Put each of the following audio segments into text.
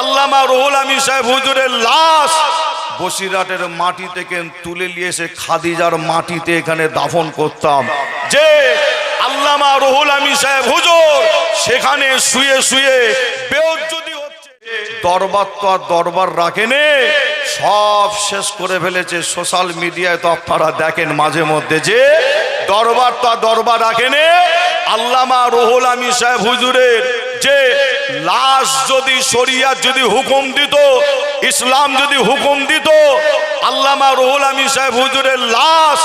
আল্লামা রুহুল আমিন সাহেব হুজুরের লাশ বসিরহাটের মাটি থেকে তুলে নিয়ে এসে খাদিজার মাটিতে এখানে দাফন করতাম। যে আল্লামা রুহুল আমিন সাহেব হুজুর, সেখানে শুয়ে শুয়ে বেউজ্জুদি হচ্ছে, দরবার তো আর দরবার রাখেনে, সব শেষ করে ফেলেছে। সোশ্যাল মিডিয়ায় তো আপনারা দেখেন মাঝে মধ্যে যে দরবার তো আর দরবার রাখেনে। আল্লামা রুহুল আমিন সাহেব হুজুরের যে লাশ যদি শরিয়াত যদি হুকুম দিত, ইসলাম যদি হুকুম দিত, আল্লামা রহুল আমিন সাহেব হুজুরের লাশ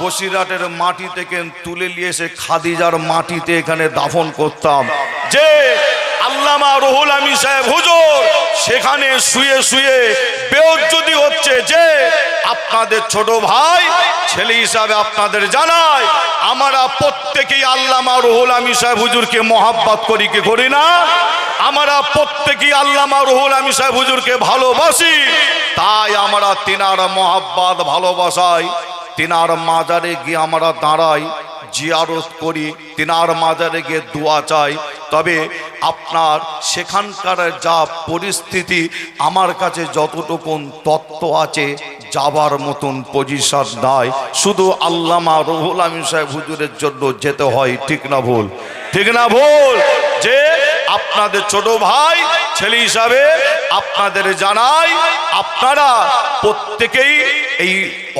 বসিরহাটের মাটি থেকে তুলে নিয়ে এসে খাদিজার মাটিতে এখানে দাফন করতাম। যে আল্লামা রুহুল আমিন সাহেব হুজুর, সেখানে শুয়ে শুয়ে বেউজ্জুদি হচ্ছে যে আপনাদের ছোট ভাই ছেলে হিসাবে আপনাদের জানায় আমরা প্রত্যেকেই আল্লামা রুহুল আমি সাহেব হুজুরকে মহাব্বত করি, কি করি না? আমরা প্রত্যেকেই আল্লামা রুহুল আমি সাহেব হুজুরকে ভালোবাসি, তাই আমরা তিনার মহাব্বত ভালোবাসাই, তিনার মাজারে গিয়ে আমরা দাঁড়াই, জিয়ারত করি, তিনার মাজারে গিয়ে দোয়া চাই। তবে আপনার সেখানকার যা পরিস্থিতি, আমার কাছে যতটুকুন তত্ত্ব আছে যাবার মতন পজিশন নাই। শুধু আল্লামা রহুল আমি সাহেব হুজুরের জন্য যেতে হয়, ঠিক না ভুল? ঠিক না ভুল? যে আপনাদের ছোট ভাই, ছেলে হিসাবে আপনাদের জানাই, আপনারা প্রত্যেকেই এই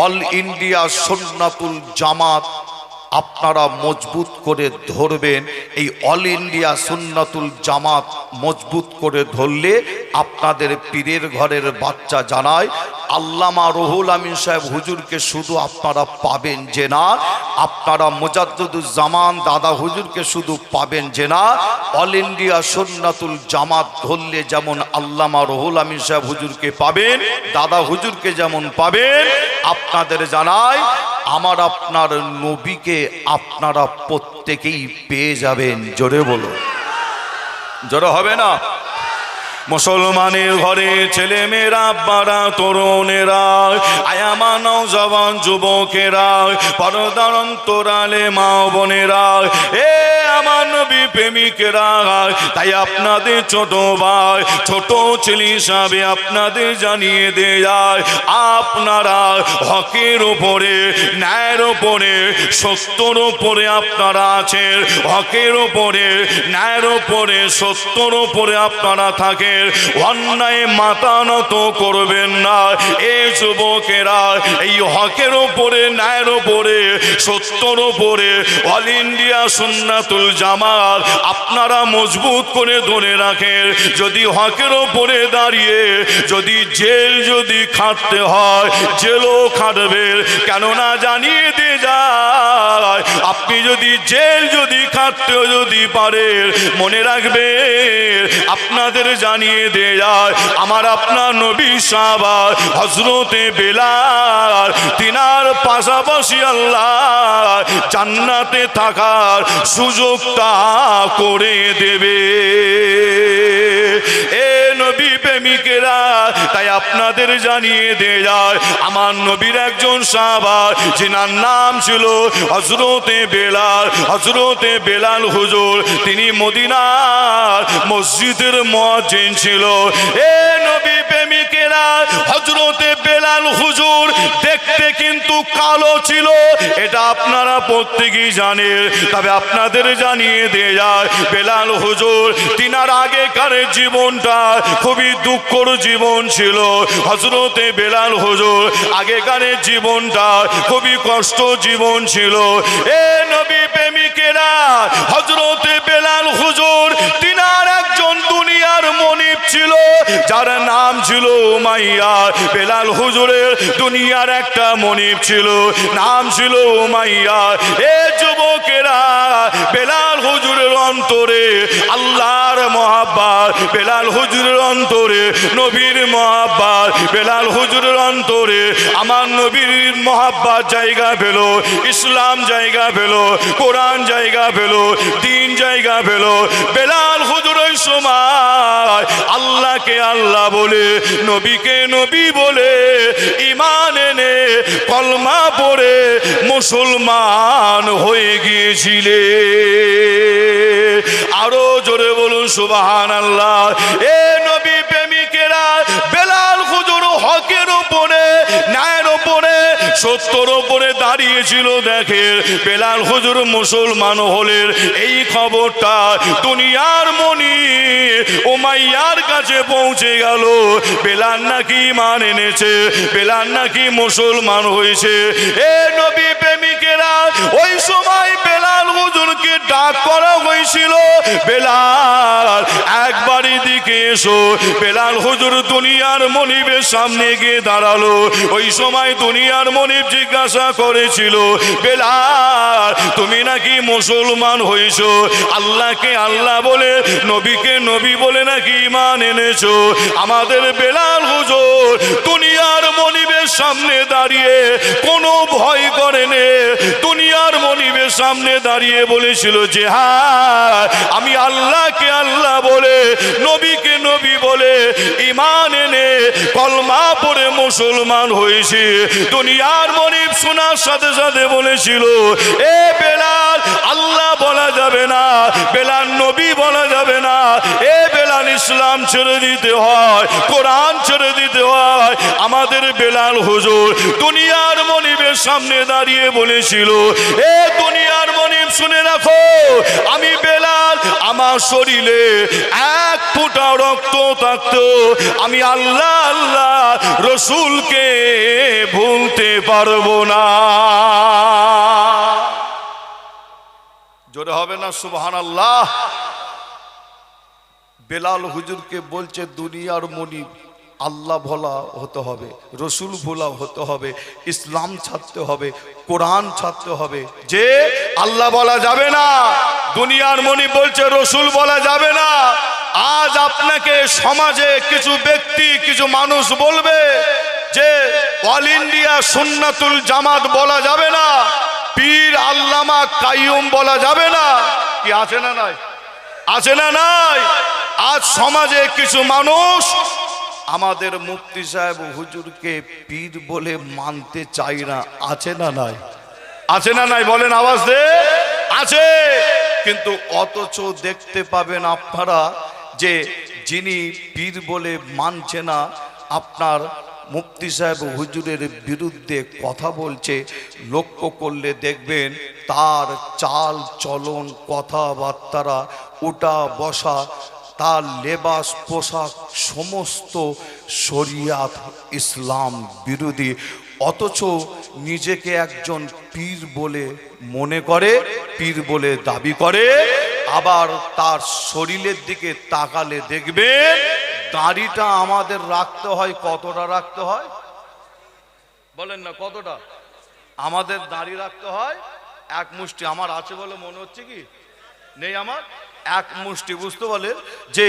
অল ইন্ডিয়া সন্নাতুল জামাত আপনারা মজবুত করে ধরবেন, এই অল ইন্ডিয়া সুন্নাতুল জামাত মজবুত করে ধরলে আপনাদের পীরের ঘরের বাচ্চা জানায়, আল্লামা রহুল আমিন সাহেব হুজুরকে শুধু আপনারা পাবেন যে না, আপনারা জামান দাদা হুজুরকে শুধু পাবেন যে না, অল ইন্ডিয়া সুন্নাতুল জামাত ধরলে যেমন আল্লামা রহুল আমিন সাহেব হুজুরকে পাবেন, দাদা হুজুরকে যেমন পাবেন, আপনাদের জানায় আমার আপনার নবীকে আপনারা প্রত্যেকেই পেয়ে যাবেন। জোরে বলো জোরে হবে না? মুসলমানের ঘরে ছেলে মেয়েরা বাড়া তরুণেরা, আয়ামা জবান যুবকেরা পরদারণ তোরালে মা বোনেরা, এ আমার নবী প্রেমিকেরা তাই আপনাদের ছোট ভাই, ছোট ছেলে হিসাবে আপনাদের জানিয়ে দেয়, আপনারা হকের ওপরে ন্যায়ের ওপরে সত্যর ওপরে আপনারা আছেন, হকের ওপরে ন্যায়ের ওপরে সত্যর ওপরে আপনারা থাকেন, অন্যায় মাথা নত করবেন না এই যুবকেরা, এই হকের ওপরে ন্যায়ের ওপরে সত্যর ওপরে অল ইন্ডিয়া সুন্নাতুল জামাত আপনারা মজবুত করে ধরে রাখেন। যদি হকের ওপরে দাঁড়িয়ে, যদি জেল যদি খাটতে হয়, জেলও খাটবেন কেননা জানিয়ে দিয়ে যায়, আপনি যদি জেল যদি খাটতেও যদি পারেন, মনে রাখবেন, আপনাদের জানিয়ে দিয়ে যায় আমার আপনার নবী সাবা হজরতে বেলার তিনার পাশাপাশি আল্লাহ জান্নাতে থাকার সুযোগটা করে দেবে। তাই আপনাদের জানিয়ে দিয়ে যায়, আমার নবীর একজন সাহাবা যিনার নাম ছিল হজরতে বেলাল। হজরতে বেলাল হুজুর, তিনি মদিনার মসজিদের মহাজিন ছিল। এ নবী প্রেমিকেরা হজরতে বেলাল হুজুর, দেখতে কিন্তু কালো ছিল। এটা আপনারা প্রত্যেকেই জানেন। তবে আপনাদের জানিয়ে দিয়ে যায়, বেলাল হুজুর, তিনার আগেকার জীবনটা খুবই দুঃখর জীবন ছিল। হজরতে বেলাল হুজুর আগেকারের জীবনটা খুবই কষ্ট জীবন ছিল। এ নবী প্রেমিকেরা হজরতে বেলাল হুজুর ছিল, যার নাম ছিল উমাইয়া। বেলাল হুজুরের দুনিয়ার একটা মনিব ছিল, নাম ছিল উমাইয়া। এ যুবকেরা, বেলাল অন্তরে, আল্লাহর মহাব্বাত বেলাল হুজুরের অন্তরে, নবীর মহাব্বাত বেলাল হুজুরের অন্তরে, আমার নবীর মহাব্বাত জায়গা পেল, ইসলাম জায়গা পেল, কোরআন জায়গা পেল, দিন জায়গা পেল। বেলাল হুজুর ওই সময় আল্লাহকে আল্লাহ বলে, নবীকে নবী বলে ইমান কলমা পড়ে মুসলমান হয়ে গিয়েছিলে। আরও জোরে বলুন সুবাহান আল্লাহ এ সত্তর ওপরে দাঁড়িয়েছিল, দেখে বেলাল হুজুর মুসলমান হলেন এই খবরটা দুনিয়ার মনি ওমাইয়ার কাছে পৌঁছে গেল। বেলাল নাকি মান এনেছে, বেলাল নাকি মুসলমান হয়েছে। এ নবী প্রেমিকেরা, ওই সময় বেলাল হুজুরকে ডাক করা হয়েছিল। বেলাল একবারই দিকে এসো। বেলাল হুজুর দুনিয়ার মনিবের সামনে গিয়ে দাঁড়াল। ওই সময় দুনিয়ার মনিব জিজ্ঞাসা করেছিল, বেলাল, তুমি নাকি মুসলমান হয়েছ? আল্লাহকে আল্লাহ বলে, নবীকে নবী বলে নাকি ইমান এনেছো? আমাদের বেলাল হুজুর দুনিয়ার মনিবের সামনে দাঁড়িয়ে কোনো ভয় করেনে। দুনিয়ার মনিবের সামনে দাঁড়িয়ে বলেছিল যে হ্যাঁ আমি আল্লাহকে আল্লাহ বলে, নবীকে নবী বলে ইমান এনে কলমা পড়ে মুসলমান হয়েছে। দুনিয়ার মনিব শোনার সাথে সাথে বলেছিল, এ বেলাল, আল্লাহ বলা যাবে না, বেলাল নবী বলা যাবে না। এ বেলাল, ইসলাম ছেড়ে দিতে হয়, কোরআন ছেড়ে দিতে হয়। আমাদের বেলাল হুজুর দুনিয়ার মনিবের সামনে দাঁড়িয়ে বলেছিল, এ মনিব শুনে রাখো। আমি বেলাল, আমার শরীরে এক ফোঁটা রক্ত থাকতো। আমি আল্লাহ আল্লাহ রসুলকে ভুলতে পারব না। জোরে হবে না সুবহান আল্লাহ বেলাল হুজুরকে বলছে, দুনিয়ার মনিব। আল্লাহ ভোলা হতে হবে, রসুল ভোলা হতে হবে, ইসলাম ছাড়তে হবে, কোরআন ছাড়তে হবে। যে আল্লাহ বলা যাবে না, দুনিয়ার মনি বলছে রসুল বলা যাবে না, আজ আপনাকে সমাজে কিছু ব্যক্তি, কিছু মানুষ বলবে যে অল ইন্ডিয়া সুন্নাতুল জামাত বলা যাবে না, পীর আল্লামা কাইয়ুম বলা যাবে না। কি আছে না নাই? আছে না নাই? আজ সমাজে কিছু মানুষ আমাদের মুক্তি সাহেব হুজুরকে পীর বলে মানতে চাই না। আছে না নাই? আছে না নাই বলেন আওয়াজ দে। আছে। কিন্তু অথচ দেখতে পাবেন আপনারা যে যিনি পীর বলে মানছে না, আপনার মুফতি সাহেব হুজুরের বিরুদ্ধে কথা বলছে। লক্ষ্য করলে দেখবেন তার চাল চলন কথাবার্তারা ওটা বসা তার লেবাস, পোশাক, সমস্ত শরিয়াত ইসলাম বিরোধী, অথচ নিজেকে একজন পীর বলে মনে করে, পীর বলে দাবি করে, আবার তার শরীরের দিকে তাকালে দেখবে, দাড়িটা আমাদের রাখতে হয়, কতটা রাখতে হয়? বলেন না, কতটা? আমাদের দাড়ি রাখতে হয়, এক মুষ্টি। আমার আছে বলে মনে হচ্ছে কি? নেই আমার? এক মুষ্টি বুঝতে বলে যে,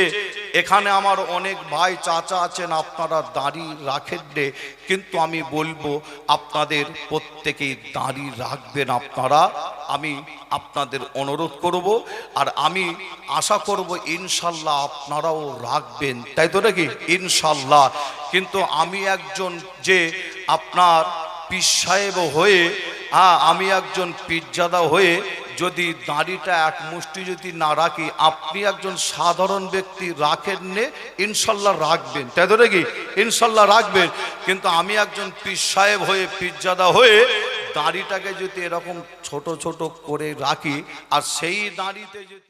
এখানে আমার অনেক ভাই চাচা আছেন, আপনারা দাড়ি রাখেন নে। কিন্তু আমি বলব, আপনাদের প্রত্যেকেই দাড়ি রাখবেন আপনারা। আমি আপনাদের অনুরোধ করব আর আমি আশা করব ইনশাল্লাহ আপনারাও রাখবেন। তাই তো নাকি? ইনশাল্লাহ। কিন্তু আমি একজন যে আপনার পীর সাহেব হয়ে হ্যাঁ আমি একজন পিজ্জাদা হয়ে যদি দাঁড়িটা এক মুষ্টি যদি না রাখি, আপনি একজন সাধারণ ব্যক্তি, রাখেন নে, ইনশাল্লাহ রাখবেন। তাই ধরে কি ইনশাল্লাহ রাখবেন। কিন্তু আমি একজন পীর সাহেব হয়ে পিজ্জাদা হয়ে দাড়িটাকে যদি এরকম ছোট ছোট করে রাখি, আর সেই দাঁড়িতে যদি